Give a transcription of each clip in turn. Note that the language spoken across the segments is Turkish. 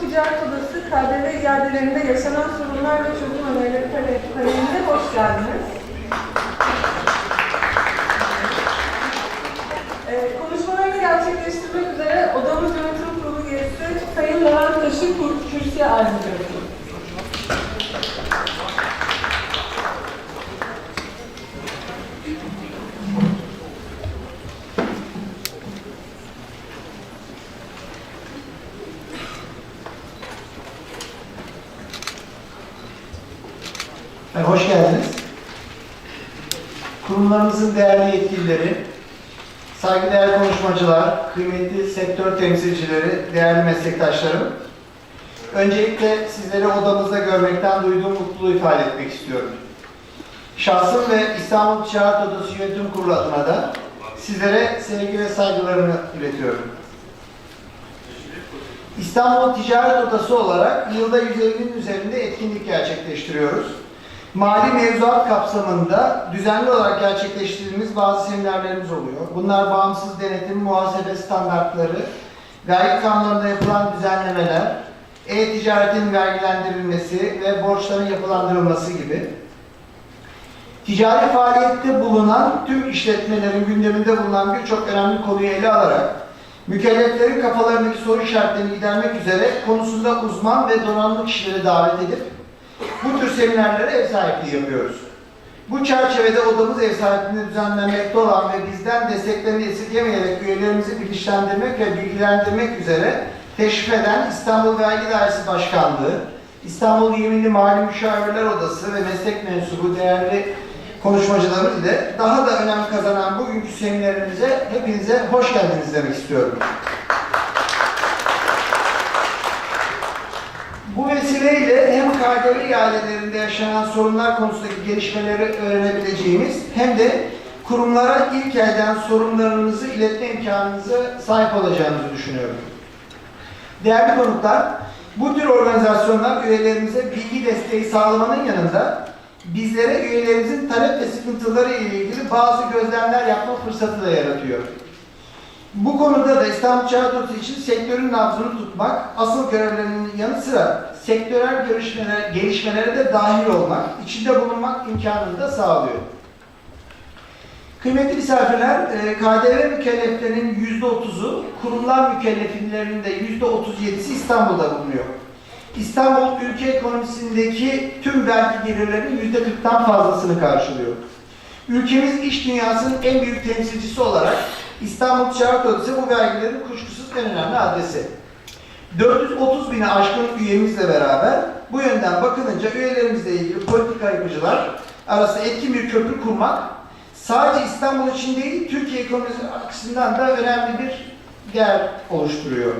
Ticaret Odası KDV iadelerinde yaşanan sorunlar ve çözüm önerileri pane- paneline hoş geldiniz. Ee, konuşmalarını gerçekleştirmek üzere odamız yönetim kurulu üyesi Sayın Levent Taş'ı kürsüye arz ediyorum. Yani hoş geldiniz. Kurumlarımızın değerli yetkilileri, saygıdeğer konuşmacılar, kıymetli sektör temsilcileri, değerli meslektaşlarım. Öncelikle sizleri odamızda görmekten duyduğum mutluluğu ifade etmek istiyorum. Şahsım ve İstanbul Ticaret Odası Yönetim Kurulu adına da sizlere sevgi ve saygılarımı iletiyorum. İstanbul Ticaret Odası olarak yılda 150'nin üzerinde etkinlik gerçekleştiriyoruz. Mali mevzuat kapsamında düzenli olarak gerçekleştirdiğimiz bazı seminerlerimiz oluyor. Bunlar bağımsız denetim, muhasebe standartları, vergi kanunlarında yapılan düzenlemeler, e-ticaretin vergilendirilmesi ve borçların yapılandırılması gibi. Ticari faaliyette bulunan tüm işletmelerin gündeminde bulunan birçok önemli konuyu ele alarak mükelleflerin kafalarındaki soru işaretlerini gidermek üzere konusunda uzman ve donanımlı kişileri davet edip bu tür seminerlere ev sahipliği yapıyoruz. Bu çerçevede odamız ev sahipliğinde düzenlenmekte olan ve bizden desteklerini esirgemeyerek üyelerimizi bilinçlendirmek ve bilgilendirmek üzere teşvik eden İstanbul Vergi Dairesi Başkanlığı, İstanbul Yeminli Mali Müşavirler Odası ve meslek mensubu değerli konuşmacılarımız ile daha da önem kazanan bugünkü seminerimize hepinize hoş geldiniz demek istiyorum. Bu vesileyle KDV iadelerinde yaşanan sorunlar konusundaki gelişmeleri öğrenebileceğimiz hem de kurumlara ilk elden sorunlarınızı iletme imkanınıza sahip olacağınızı düşünüyorum. Değerli konuklar, bu tür organizasyonlar üyelerimize bilgi desteği sağlamanın yanında bizlere üyelerimizin talep ve sıkıntıları ile ilgili bazı gözlemler yapma fırsatı da yaratıyor. Bu konuda da İstanbul Odası için sektörün nabzını tutmak, asıl görevlerinin yanı sıra sektörel görüşmelere, gelişmelere de dahil olmak, içinde bulunmak imkanını da sağlıyor. Kıymetli misafirler, e, KDV mükelleflerinin %30'u, kurumlar mükelleflerinin de %37'si İstanbul'da bulunuyor. İstanbul ülke ekonomisindeki tüm vergi gelirlerinin %40'tan fazlasını karşılıyor. Ülkemiz iş dünyasının en büyük temsilcisi olarak İstanbul Ticaret Odası bu vergilerin kuşkusuz en önemli adresi. 430 bine aşkın üyemizle beraber bu yönden bakılınca üyelerimizle ilgili politika yapıcılar arasında etkin bir köprü kurmak sadece İstanbul için değil Türkiye ekonomisi açısından da önemli bir değer oluşturuyor.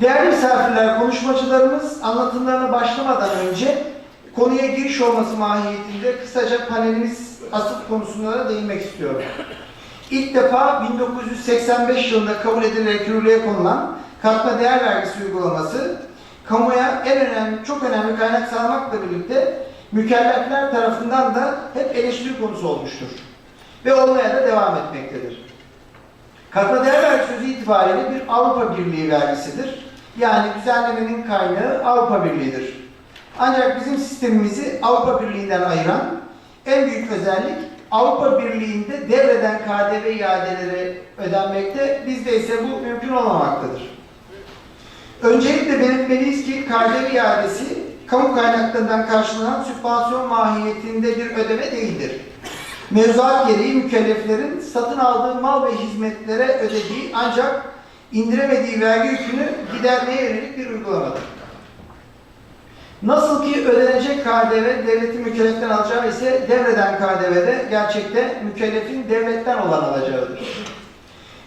Değerli misafirler, konuşmacılarımız anlatımlarına başlamadan önce konuya giriş olması mahiyetinde kısaca panelimiz asıl konusuna da değinmek istiyorum. İlk defa 1985 yılında kabul edilerek yürürlüğe konulan katma değer vergisi uygulaması kamuya en önemli, çok önemli kaynak sağlamakla birlikte mükellefler tarafından da hep eleştiri konusu olmuştur. Ve olmaya da devam etmektedir. Katma değer vergisi sözü itibariyle bir Avrupa Birliği vergisidir. Yani düzenlemenin kaynağı Avrupa Birliği'dir. Ancak bizim sistemimizi Avrupa Birliği'nden ayıran en büyük özellik Avrupa Birliği'nde devreden KDV iadeleri ödenmekte, bizde ise bu mümkün olmamaktadır. Öncelikle belirtmeliyiz ki KDV iadesi kamu kaynaklarından karşılanan sübvansiyon mahiyetinde bir ödeme değildir. Mevzuat gereği mükelleflerin satın aldığı mal ve hizmetlere ödediği ancak indiremediği vergi yükünü gidermeye yönelik bir uygulamadır. Nasıl ki ödenecek KDV devletin mükelleften alacağı ise devreden KDV'de gerçekte mükellefin devletten olan alacağıdır.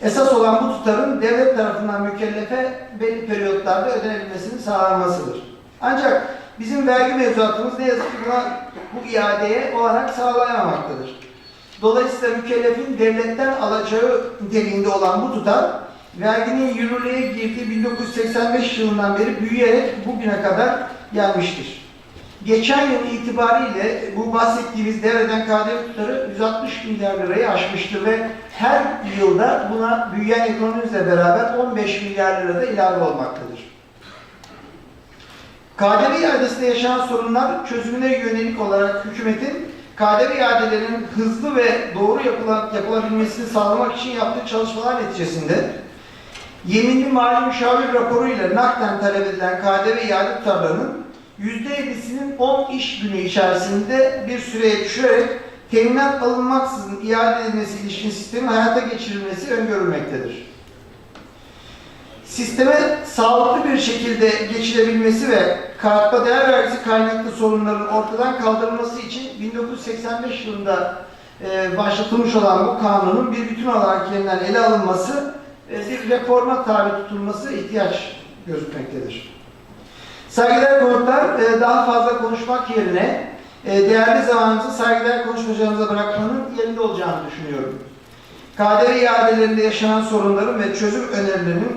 Esas olan bu tutarın devlet tarafından mükellefe belli periyotlarda ödenebilmesinin sağlanmasıdır. Ancak bizim vergi mevzuatımız ne yazık ki buna, bu iadeye olarak sağlayamamaktadır. Dolayısıyla mükellefin devletten alacağı niteliğinde olan bu tutar, verginin yürürlüğe girdiği 1985 yılından beri büyüyerek bugüne kadar gelmiştir. Geçen yıl itibariyle bu bahsettiğimiz devreden KDV tutarı 160 milyar lirayı aşmıştır ve her yılda buna büyüyen ekonomimizle beraber 15 milyar lira da ilave olmaktadır. KDV iadesinde yaşanan sorunlar çözümüne yönelik olarak hükümetin KDV iadelerinin hızlı ve doğru yapılan, yapılabilmesini sağlamak için yaptığı çalışmalar neticesinde yeminli mali müşavir raporu ile nakden talep edilen KDV iade tutarlarının %50'sinin 10 iş günü içerisinde bir süreye düşürerek teminat alınmaksızın iade edilmesi ilişkin sistemin hayata geçirilmesi öngörülmektedir. Sisteme sağlıklı bir şekilde geçilebilmesi ve katma değer vergisi kaynaklı sorunların ortadan kaldırılması için 1985 yılında e, başlatılmış olan bu kanunun bir bütün olarak yeniden ele alınması e, bir reforma tabi tutulması ihtiyaç gözükmektedir. Saygıdeğer e, daha fazla konuşmak yerine e, değerli zamanınızı saygıdeğer konuşmacılarımıza bırakmanın yerinde olacağını düşünüyorum. KDV iadelerinde yaşanan sorunların ve çözüm önerilerinin